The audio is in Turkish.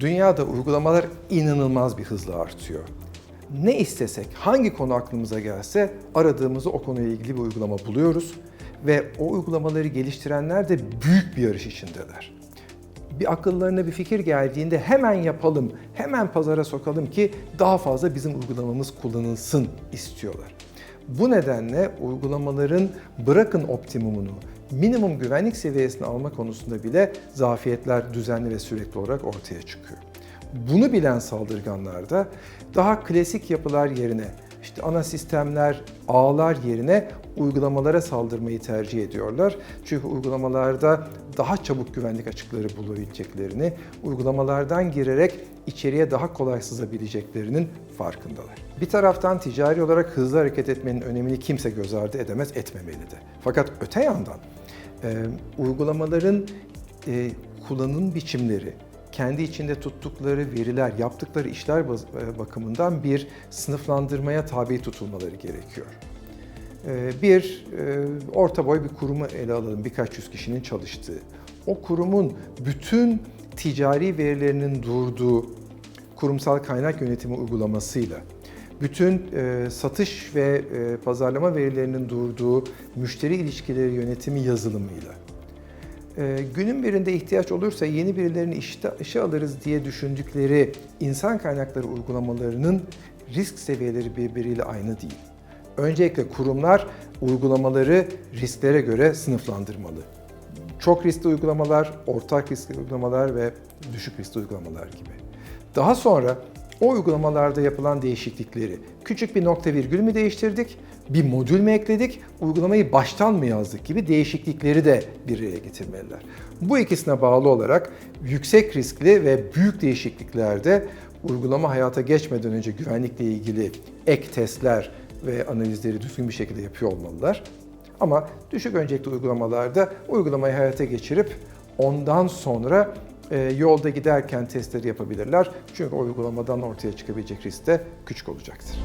Dünyada uygulamalar inanılmaz bir hızla artıyor. Ne istesek, hangi konu aklımıza gelse aradığımızı o konuyla ilgili bir uygulama buluyoruz ve o uygulamaları geliştirenler de büyük bir yarış içindeler. Bir akıllarına bir fikir geldiğinde hemen yapalım, hemen pazara sokalım ki daha fazla bizim uygulamamız kullanılsın istiyorlar. Bu nedenle uygulamaların bırakın optimumunu, minimum güvenlik seviyesine alma konusunda bile zafiyetler düzenli ve sürekli olarak ortaya çıkıyor. Bunu bilen saldırganlar da daha klasik yapılar yerine işte ana sistemler, ağlar yerine uygulamalara saldırmayı tercih ediyorlar. Çünkü uygulamalarda daha çabuk güvenlik açıkları bulabileceklerini, uygulamalardan girerek içeriye daha kolay sızabileceklerinin farkındalar. Bir taraftan ticari olarak hızlı hareket etmenin önemini kimse göz ardı edemez, etmemeli de. Fakat öte yandan e, uygulamaların e, kullanım biçimleri, kendi içinde tuttukları veriler, yaptıkları işler e, bakımından bir sınıflandırmaya tabi tutulmaları gerekiyor. E, Bir e, orta boy bir kurumu ele alalım, birkaç yüz kişinin çalıştığı. O kurumun bütün ticari verilerinin durduğu kurumsal kaynak yönetimi uygulamasıyla, bütün e, satış ve e, pazarlama verilerinin durduğu müşteri ilişkileri yönetimi yazılımıyla, ee, günün birinde ihtiyaç olursa yeni birilerini işte, işe alırız diye düşündükleri insan kaynakları uygulamalarının risk seviyeleri birbiriyle aynı değil. Öncelikle kurumlar uygulamaları risklere göre sınıflandırmalı. Çok riskli uygulamalar, ortak riskli uygulamalar ve düşük riskli uygulamalar gibi. Daha sonra o uygulamalarda yapılan değişiklikleri küçük bir nokta virgül mü değiştirdik, bir modül mü ekledik, uygulamayı baştan mı yazdık gibi değişiklikleri de bir araya getirmeliler. Bu ikisine bağlı olarak yüksek riskli ve büyük değişikliklerde uygulama hayata geçmeden önce güvenlikle ilgili ek testler ve analizleri düzgün bir şekilde yapıyor olmalılar. Ama düşük öncelikli uygulamalarda uygulamayı hayata geçirip ondan sonra e, yolda giderken testleri yapabilirler. Çünkü o uygulamadan ortaya çıkabilecek risk de küçük olacaktır.